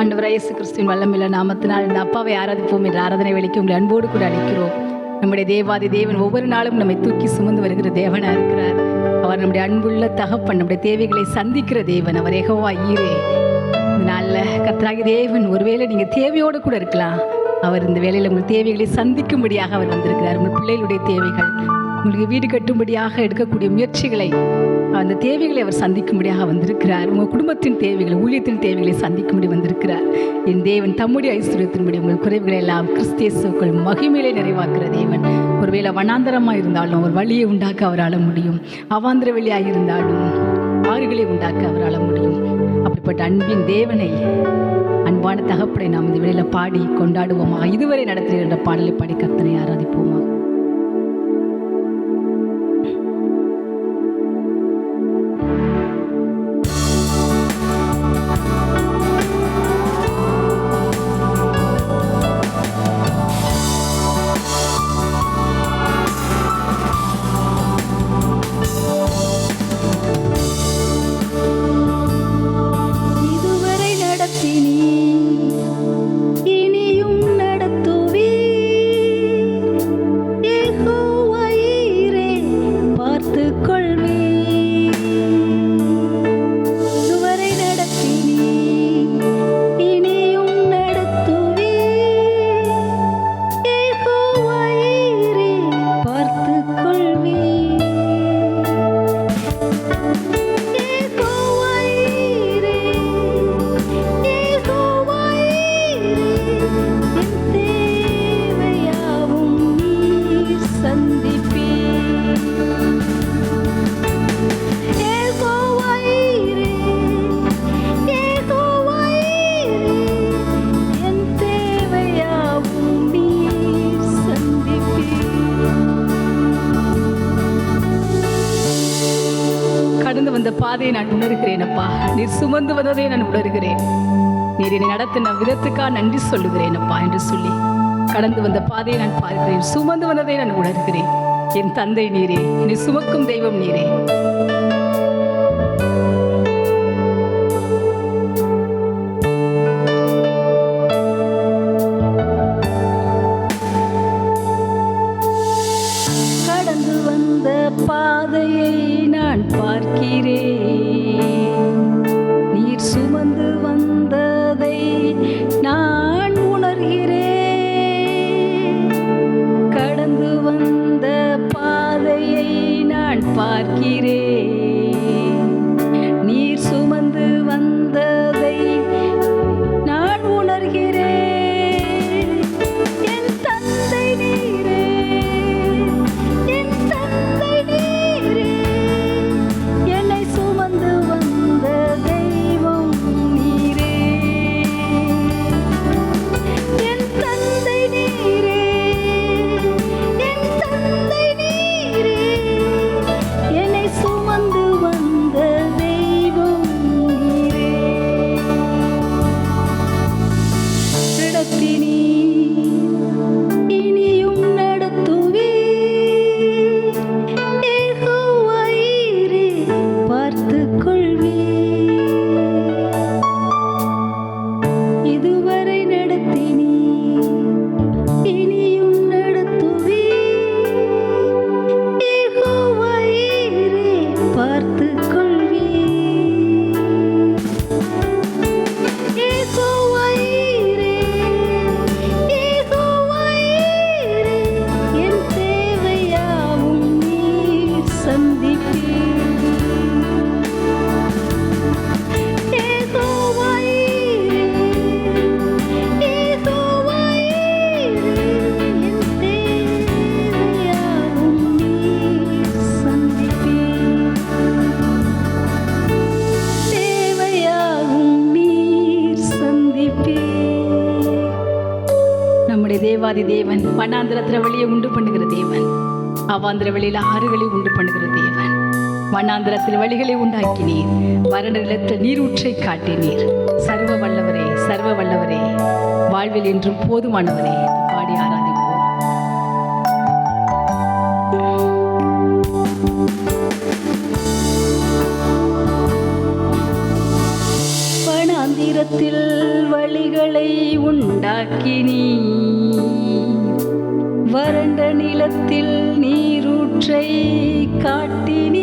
ஆண்டவராக இயேசு கிறிஸ்துவின் வல்லமில்ல நாமத்தினால் இந்த அப்பாவை ஆராதிப்போம் என்ற ஆராதனை வெளிக்கு உங்களை அன்போடு கூட அழைக்கிறோம். நம்முடைய தேவாதி தேவன் ஒவ்வொரு நாளும் நம்மை தூக்கி சுமந்து வருகிற தேவனாக இருக்கிறார். அவர் நம்முடைய அன்புள்ள தகப்பன் நம்முடைய தேவைகளை சந்திக்கிற தேவன் அவர் எகவா ஈரே. நல்ல நாளில் தேவன் ஒருவேளை நீங்கள் தேவையோடு கூட இருக்கலாம். அவர் இந்த வேலையில் உங்கள் தேவைகளை சந்திக்கும்படியாக அவர் வந்திருக்கிறார். உங்கள் பிள்ளைகளுடைய தேவைகள் உங்களுக்கு வீடு கட்டும்படியாக எடுக்கக்கூடிய முயற்சிகளை அந்த தேவைகளை அவர் சந்திக்கும்படியாக வந்திருக்கிறார். உங்கள் குடும்பத்தின் தேவைகளை ஊழியத்தின் தேவைகளை சந்திக்கும்படி வந்திருக்கிறார். என் தேவன் தம்முடைய ஐஸ்வர்யத்தின்படி உங்கள் குறைவுகளை எல்லாம் கிறிஸ்தியசுக்கள் மகிமையிலே நிறைவாக்குற தேவன். ஒருவேளை வனாந்தரமாக இருந்தாலும் ஒரு வழியை உண்டாக்க அவரால் முடியும். அவாந்திர வழியாக இருந்தாலும் ஆறுகளை உண்டாக்க அவரால் முடியும். அப்படிப்பட்ட அன்பின் தேவனை அன்பான தகப்படை நாம் இந்த வேளையில் பாடி கொண்டாடுவோமா? இதுவரை நடத்துகிற பாடலை பாடி கத்தனை ஆராதிப்போமா? கடந்து பாதையை நான் உணர்கிறேன் அப்பா நீர் சுமந்து வந்ததை நான் உணர்கிறேன். நீர் என்னை நடத்தின விதத்துக்காக நன்றி சொல்லுகிறேன் அப்பா என்று சொல்லி கடந்து வந்த பாதையை நான் பார்க்கிறேன். சுமந்து வந்ததை நான் உணர்கிறேன். என் தந்தை நீரே என்னை சுமக்கும் தெய்வம் நீரே. கடந்து வந்த பாதையை நான் பார்க்கிறேன். நம்முடைய தேவாதி தேவன் வண்ணாந்திரத்திர வழியை உண்டு பண்ணுகிற தேவன். அவாந்திர வழியில் ஆறுகளை உண்டு பண்ணுகிற தேவன். வண்ணாந்திரத்தில் வழிகளை உண்டாக்கினீர். வறண்ட நிலத்தில் நீர் ஊற்றை காட்டினீர். சர்வ வல்லவரே சர்வ வல்லவரே. வாழ்வில் என்றும் போதுமானவரே பாடி ஆராதிப்போம். வனாந்திரத்தில் வழிகளை உண்டாக்கினீர். வறண்ட நிலத்தில் நீரூற்றை காட்டின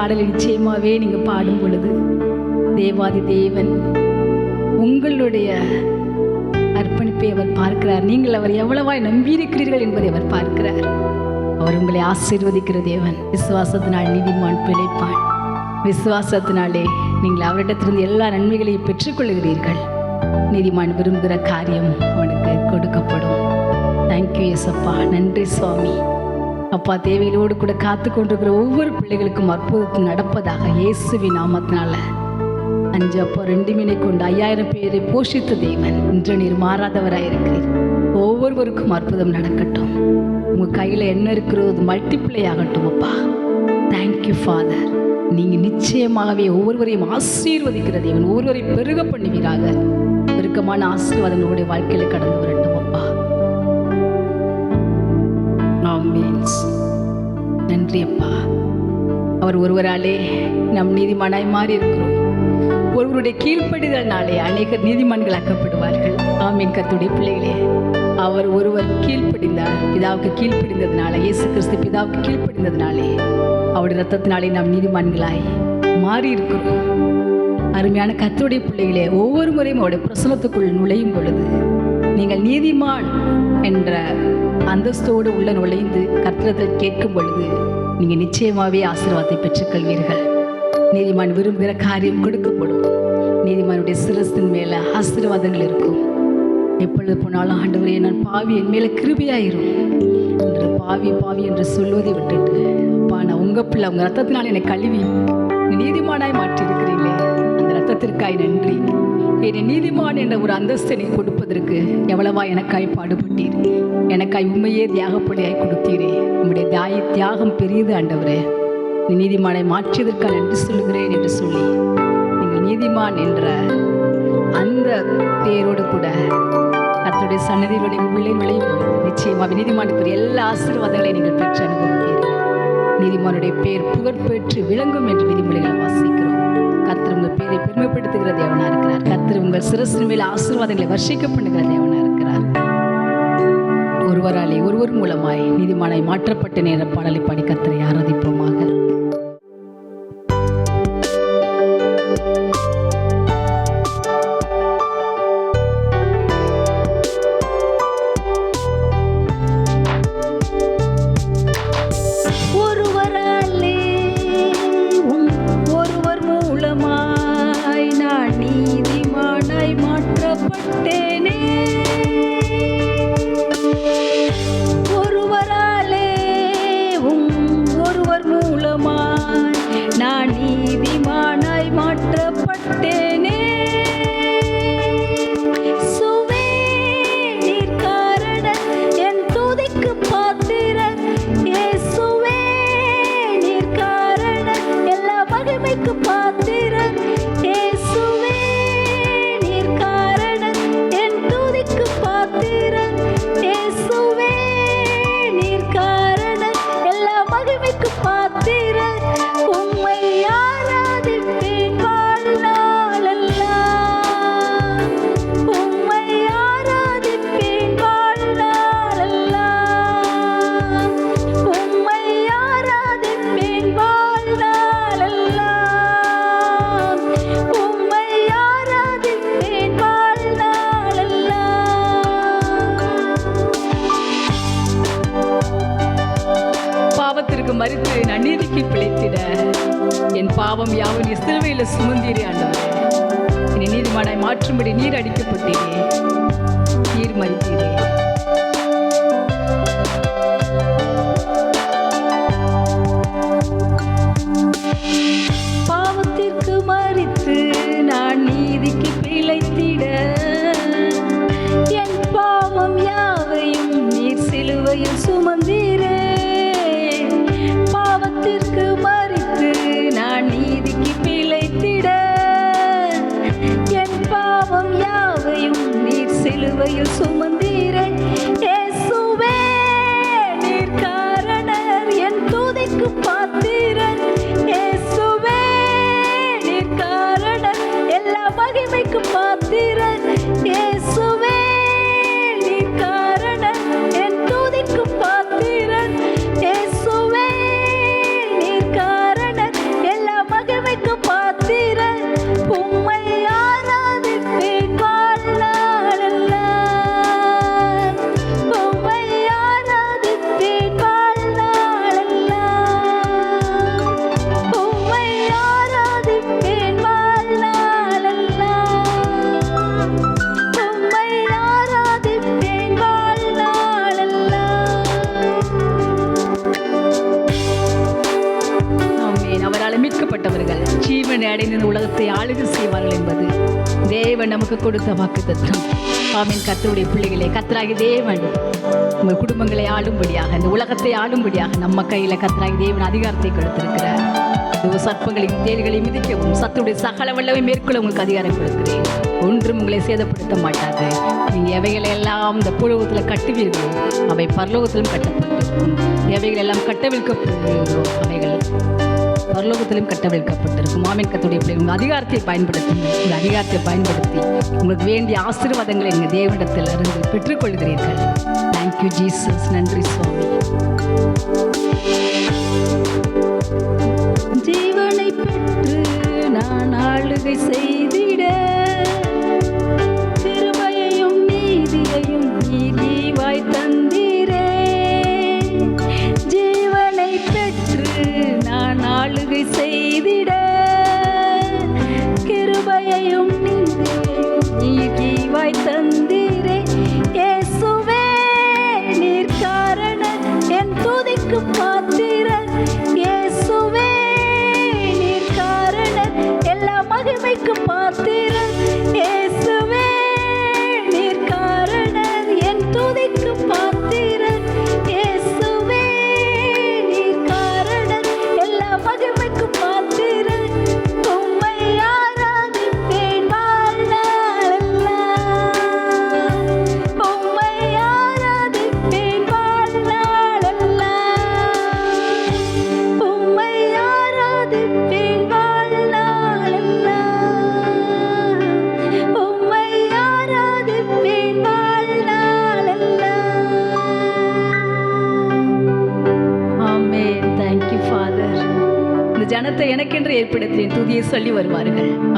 பாடலை நிச்சயமாகவே நீங்கள் பாடும் பொழுது தேவாதி தேவன் உங்களுடைய அர்ப்பணிப்பை அவர் பார்க்கிறார். நீங்கள் அவர் எவ்வளவாய் நம்பியிருக்கிறீர்கள் என்பதை அவர் பார்க்கிறார். அவர் உங்களை ஆசீர்வதிக்கிற தேவன். விசுவாசத்தினால் நீதிமான் பிழைப்பான். விசுவாசத்தினாலே நீங்கள் அவரிடத்திலிருந்து எல்லா நன்மைகளையும் பெற்றுக்கொள்கிறீர்கள் நீதிமான் விரும்புகிற காரியம் அவனுக்கு கொடுக்கப்படும். தேங்க்யூ எசப்பா நன்றி சுவாமி. அப்பா தேவைகளோடு கூட காத்து கொண்டிருக்கிற ஒவ்வொரு பிள்ளைகளுக்கும் அற்புதம் நடப்பதாக இயேசுவி நாமத்தினால. அஞ்சு அப்போ ரெண்டு மீனை கொண்டு ஐயாயிரம் பேரை போஷித்த தேவன் இன்று நீர் மாறாதவராயிருக்கிறீர் ஒவ்வொருவருக்கும் அற்புதம் நடக்கட்டும். உங்கள் கையில் என்ன இருக்கிறோ அது மல்டிப்ளை ஆகட்டும் அப்பா. தேங்க்யூ ஃபாதர் நீங்கள் நிச்சயமாகவே ஒவ்வொருவரையும் ஆசீர்வதிக்கிற தேவன் ஒவ்வொருவரையும் பெருக பண்ணுவீராக. பெருக்கமான ஆசீர்வாதங்களுடைய வாழ்க்கையில் கடந்து ஆமென்ஸ். நன்றி அப்பா. அவர் ஒருவராலே நம் நீதிமானாய் மாறி இருக்கிறோம் ஒருவருடைய கீழ்ப்படிதல்னாலே அநேகர் நீதிமான்களாக்கப்படுவார்கள். ஆமீன் கத்துடைய பிள்ளைகளே. அவர் ஒருவர் கீழ்ப்படிந்தார். பிதாவுக்கு கீழ்ப்படிந்ததுனால இயேசு கிறிஸ்து பிதாவுக்கு கீழ்ப்படிந்ததுனாலே அவருடைய ரத்தத்தினாலே நாம் நீதிமான்களாய் மாறி இருக்கிறோம் அருமையான கத்துடைய பிள்ளைகளே ஒவ்வொரு முறையும் அவருடைய பிரசனத்துக்குள் நுழையும் பொழுது நீங்கள் நீதிமான் என்ற அந்தஸ்தோடு உள்ள நுழைந்து கர்த்தரத்தில் கேட்கும் பொழுது நீங்கள் நிச்சயமாகவே ஆசீர்வாதத்தை பெற்றுக்கொள்வீர்கள். நீதிமான் விரும்புகிற காரியம் கொடுக்கப்படும். நீதிமானுடைய சிரசின் மேலே ஆசீர்வாதங்கள் இருக்கும். எப்பொழுது போனாலும் ஆண்டவரே நான் பாவி என் மேலே கிருபியாயிரும். என்று பாவி பாவி என்று சொல்வதை விட்டுட்டு அப்பா நான் உங்கள் பிள்ளை உங்கள் ரத்தத்தினால் என்னை கழுவி நீதிமானாய் மாற்றியிருக்கிறீங்களே அந்த ரத்தத்திற்காய் நன்றி. என்னை நீதிமான் என்ற ஒரு அந்தஸ்தை நீ கொடுப்பதற்கு எவ்வளவா எனக்காய் பாடுபட்டீர்? எனக்காய் உண்மையே தியாகப்படியாய் கொடுத்தீரே. உங்களுடைய தியாய தியாகம் பெரியது ஆண்டவரே. நீ நீதிமானை மாற்றியதற்காக நன்றி சொல்லுகிறேன் என்று சொல்லி நீங்கள் நீதிமான் என்ற அந்த பேரோடு கூட கர்த்தருடைய சன்னதியினுடைய உள்ளே நுழையும் நிச்சயமாக நீதிமானுக்கு எல்லா ஆசீர்வாதங்களையும் நீங்கள் பெற்று அனுபவிப்பீர்கள். நீதிமானுடைய பேர் புகழ்பெற்று விளங்கும் என்று நீதிமொழிகளை வாசிக்கிறோம். கத்திர உங்கள் பேரை பெருமைப்படுத்துகிற தேவனா இருக்கிறார். கத்திர உங்கள் சிரசின் மேல் ஆசீர்வாதங்களை வர்ஷிக்க பண்ணுகிற தேவனா இருக்கிறார். ஒருவராலே ஒருவர் மூலமாய் நீதிமானை மாற்றப்பட்ட நேர பாடலை பாடி கத்திர ஆராதிப்போமாக பாவம் யாவும் நீ சிலுவையில் சுமந்தீரே ஆண்டவரே. என்னை நீதிமானாய் மாற்றும்படி நீர் அடிக்கப்பட்டீரே. நீர் மறித்தீரே. பாவத்திற்கு மறித்து நான் நீதிக்கு பிழைத்திட என் பாவம் யாவையும் நீர் சிலுவையில் சுமந்தீர். அடைந்த இந்த உலகத்தை ஆளுகை செய்வார்கள் என்பது தேவன் நமக்கு கொடுத்த வாக்கு தத்துவம் ஆமீன். கத்தருடைய பிள்ளைகளே கத்தராகி தேவன் உங்கள் குடும்பங்களை ஆளும்படியாக இந்த உலகத்தை ஆளும்படியாக நம்ம கையில கத்தராகி தேவன் அதிகாரத்தை கொடுத்திருக்கிறார். இது சர்ப்பங்களின் தேல்களை மிதிக்கவும் சத்துடைய சகல வல்லவை மேற்கொள்ள உங்களுக்கு அதிகாரம் கொடுக்கிறேன். ஒன்றும் உங்களை சேதப்படுத்த மாட்டாது நீ எவைகளை எல்லாம் இந்த புலகத்தில் கட்டுவீர்கள் அவை பரலோகத்திலும் கட்டப்பட்டிருக்கும். எவைகள் எல்லாம் கட்டவிழ்க்கப்படுகிறோ அவைகள் பரலோகத்திலும் கட்டவிழ்க்கப்பட்டிருக்கும். மாமின் கத்துடைய பிள்ளைகள் உங்கள் அதிகாரத்தை பயன்படுத்தி உங்கள் அதிகாரத்தை பயன்படுத்தி உங்களுக்கு வேண்டிய ஆசீர்வாதங்களை எங்கள் தேவனிடத்தில் இருந்து பெற்றுக்கொள்கிறீர்கள். தேங்க்யூ ஜீசஸ் நன்றி சுவாமி. நான் ஆளுகை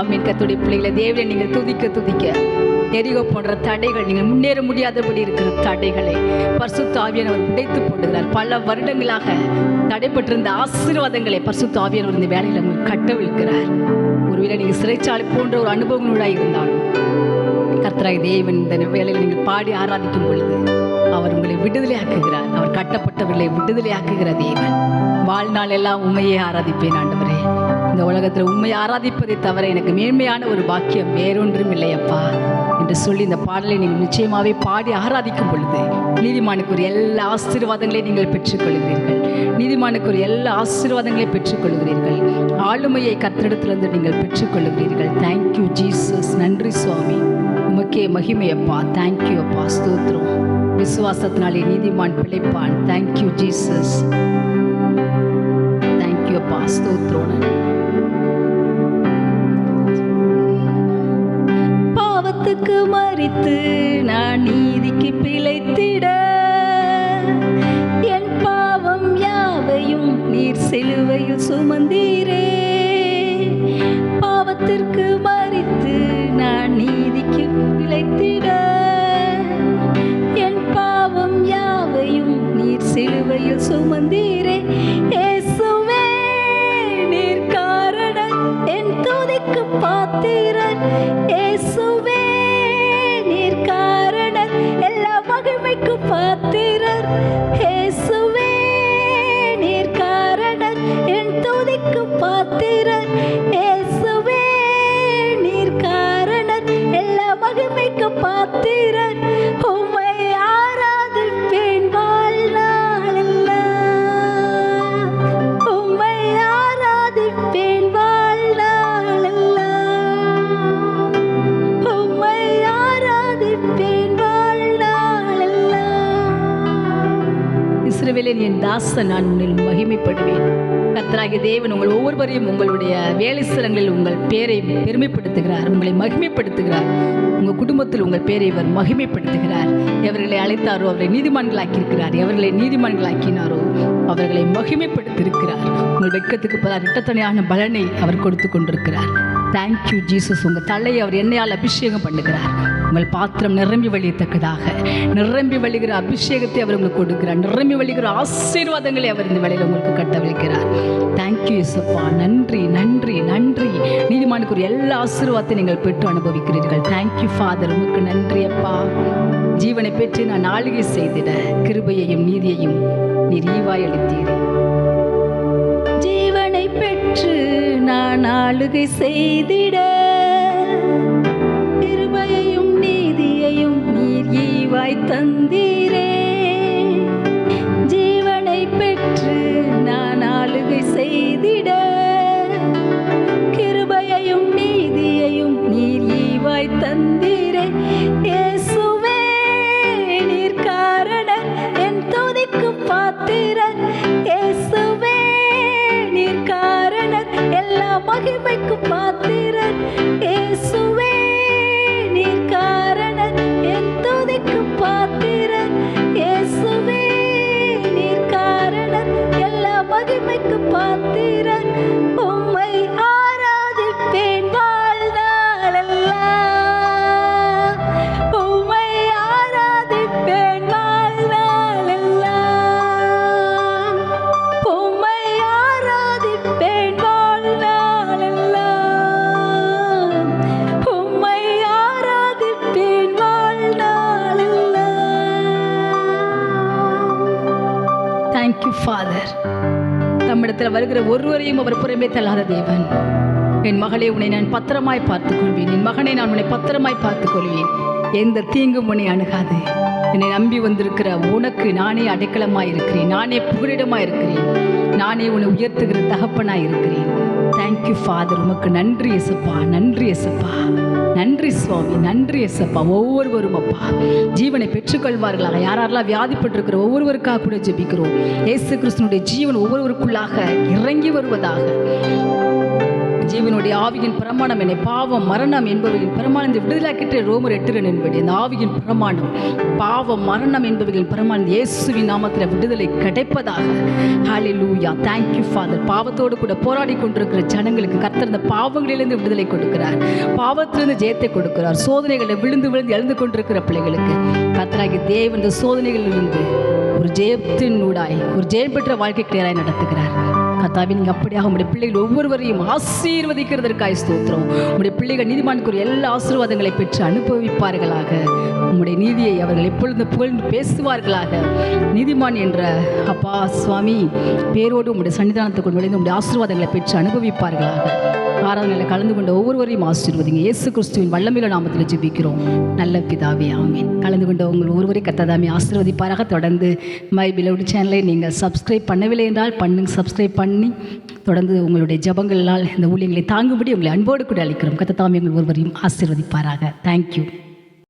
ஆமீன். கத்துடைய பிள்ளைகளை தேவனை நீங்கள் துதிக்க துதிக்க. எரிகோ போன்ற தடைகள் நீங்கள் முன்னேற முடியாதபடி இருக்கிற தடைகளை பரிசுத்த ஆவியானவர் உடைத்து போடுகிறார். பல வருடங்களாக தடைப்பட்டிருந்த ஆசீர்வாதங்களை பரிசுத்த ஆவியானவர் இந்த வேலையில் உங்களுக்கு கட்டவிழ்கிறார் ஒருவேளை நீங்கள் சிறைச்சாலை போன்ற ஒரு அனுபவங்களோடாக இருந்தாலும் கர்த்தராய் தேவன் இந்த வேலையில் நீங்கள் பாடி ஆராதிக்கும் பொழுது அவர் உங்களை விடுதலையாக்குகிறார். அவர் கட்டப்பட்டவர்களை விடுதலையாக்குகிற தேவன். வாழ்நாள் எல்லாம் உண்மையை ஆராதிப்பேன் ஆண்டவரே. இந்த உலகத்தில் உண்மை ஆராதிப்பதை தவிர எனக்கு மேன்மையான ஒரு பாக்கியம் வேறொன்றும் இல்லையப்பா என்று சொல்லி இந்த பாடலை நீங்கள் நிச்சயமாகவே பாடி ஆராதிக்கும் பொழுது நீதிமானுக்குரிய எல்லா ஆசீர்வாதங்களையும் நீங்கள் பெற்றுக்கொள்கிறீர்கள். நீதிமானுக்குரிய எல்லா ஆசீர்வாதங்களையும் பெற்றுக்கொள்கிறீர்கள். ஆளுமையை கத்திடத்திலிருந்து நீங்கள் பெற்றுக்கொள்கிறீர்கள். தேங்க்யூ ஜீசஸ் நன்றி சுவாமி. உமக்கே மகிமையப்பா. தேங்க்யூ அப்பா. ஸ்தோத்ரம் விசுவாசத்தினாலே நீதிமான் பிழைப்பான். தேங்க்யூ ஜீசஸ் தேங்க்யூ அப்பா. ஸ்தோத்திரம். பாவத்துக்கு மறித்து நான் நீதிக்கு பிழைத்திட என் பாவம் யாவையும் நீர் சிலுவையில் சுமந்தீரே. பாவத்திற்கு மறித்து நான் நீதிக்கு பிழைத்திட இஸ்ரவேலின் தாசன் நான் உன்னில் மகிமைப்படுவேன். கத்தராகிய தேவன் உங்கள் ஒவ்வொருவரையும் உங்களுடைய வேலை சிறங்களில் உங்கள் பேரை பெருமைப்படுத்துகிறார் உங்களை மகிமைப்படுத்துகிறார். உங்கள் குடும்பத்தில் உங்கள் பேரை இவர் மகிமைப்படுத்துகிறார். எவர்களை அழைத்தாரோ அவரை நீதிமான்களாக்கியிருக்கிறார். எவர்களை நீதிமான்களாக்கினாரோ அவர்களை மகிமைப்படுத்தியிருக்கிறார். உங்கள் வெட்கத்துக்கு பல இரட்டத்தனையான பலனை அவர் கொடுத்து கொண்டிருக்கிறார். தேங்க்யூ ஜீசஸ் உங்கள் தலையை அவர் என்னையால் அபிஷேகம் பண்ணுகிறார். உங்கள் பாத்திரம் நிரம்பி வழியத்தக்கதாக. நிரம்பி வழிகிற அபிஷேகத்தை அவர் உங்களுக்கு கொடுக்கிறார். நிரம்பி வழிகிற ஆசீர்வாதங்களை அவர் இந்த வேலையில் உங்களுக்கு கட்டவிழ்க்கிறார் தேங்க்யூ இசப்பா நன்றி நன்றி நன்றி. நீதிமானுக்கு ஒரு எல்லா ஆசீர்வாதத்தையும் நீங்கள் பெற்று அனுபவிக்கிறீர்கள். தேங்க்யூ ஃபாதர் உங்களுக்கு நன்றி அப்பா. ஜீவனை பெற்று நான் ஆளுகை செய்திட கிருபையையும் நீதியையும் நீர் ஈவாய் அளித்தீரே. ஜீவனை பெற்று நான் ஆளுகை செய்திட தந்தீரே. ஜீவனை பெற்று நான் ஆளுகை செய்திட. கிருபையையும் நீதியையும் நீர் ஈவாய் நம்மிடத்தில் வருகிற ஒருவரையும் அவர் புறமே தள்ளாத தேவன். என் மகளே உன்னை நான் பத்திரமாய் பார்த்துக் கொள்வேன் என் மகனை நான் உன்னை பத்திரமாய் பார்த்துக் கொள்வேன் எந்த தீங்கும் உன்னை அணுகாது. என்னை நம்பி வந்திருக்கிற உனக்கு நானே அடைக்கலமாக இருக்கிறேன். நானே புகலிடமாய் இருக்கிறேன். நானே உன்னை உயர்த்துகிற தகப்பனாக இருக்கிறேன். தேங்க்யூ ஃபாதர் உமக்கு நன்றி எசப்பா நன்றி எசப்பா நன்றி சுவாமி நன்றி எசப்பா ஒவ்வொருவரும் அப்பா ஜீவனை பெற்றுக்கொள்வார்களாக. யாரெல்லாம் வியாதிப்பட்டிருக்கிற ஒவ்வொருவருக்காக கூட ஜெபிக்கிறோம். இயேசு கிருஷ்ணனுடைய ஜீவன் ஒவ்வொருவருக்குள்ளாக இறங்கி வருவதாக. ஜீவனுடைய ஆவியின் பிரமாணம் என்னை பாவம் மரணம் என்பவர்களின் பிரமாணம் இந்த விடுதலாக்கிட்ட ரோமர் எட்டுரன் என்படி அந்த ஆவியின் பிரமாணம் பாவம் மரணம் என்பவர்களின் பிரமாணம் இயேசுவின் நாமத்தில் விடுதலை கிடைப்பதாக. ஹாலி லூயா தேங்க்யூ ஃபாதர் பாவத்தோடு கூட போராடி கொண்டிருக்கிற ஜனங்களுக்கு கர்த்தர் இந்த பாவங்களிலிருந்து விடுதலை கொடுக்கிறார். பாவத்திலிருந்து ஜெயத்தை கொடுக்கிறார். சோதனைகளை விழுந்து விழுந்து எழுந்து கொண்டிருக்கிற பிள்ளைகளுக்கு கத்தராகி தேவன் இந்த சோதனைகளிலிருந்து ஒரு ஜெயத்தின் ஊடாய் ஒரு ஜெயம் பெற்ற வாழ்க்கை கிளியராய் நடத்துகிறார். கத்தாவி நீங்கள் அப்படியாக உங்களுடைய பிள்ளைகள் ஒவ்வொருவரையும் ஆசீர்வதிக்கிறதற்காய் ஸ்தோத்திரம். உங்களுடைய பிள்ளைகள் நீதிமானுக்கு எல்லா ஆசீர்வாதங்களை பெற்று அனுபவிப்பார்களாக. உங்களுடைய நீதியை அவர்கள் எப்பொழுது புகழ்ந்து பேசுவார்களாக. நீதிமான் என்ற அப்பா சுவாமி பேரோடு உங்களுடைய சன்னிதானத்துக்குள் நுழைந்து உங்களுடைய ஆசீர்வாதங்களை பெற்று அனுபவிப்பார்களாக. ஆராதனையில் கலந்து கொண்ட ஒவ்வொருவரையும் ஆசீர்வதிங்க. இயேசு கிறிஸ்துவின் வல்லமையில நாமத்தில் ஜெபிக்கிறோம். நல்ல பிதாவே ஆமீன். கலந்து கொண்ட உங்கள் ஒருவரையும் கத்ததாமே ஆசீர்வதிப்பாராக. தொடர்ந்து மை பிலவுட் சேனலை நீங்கள் சப்ஸ்கிரைப் பண்ணவில்லை என்றால் பண்ணுங்க. சப்ஸ்கிரைப் பண்ணி தொடர்ந்து உங்களுடைய ஜபங்களால் இந்த ஊழியங்களை தாங்கும்படி உங்களை அன்போடு கூட அளிக்கிறோம் கத்ததாமே உங்கள் ஒருவரையும் ஆசீர்வதிப்பாராக. தேங்க்யூ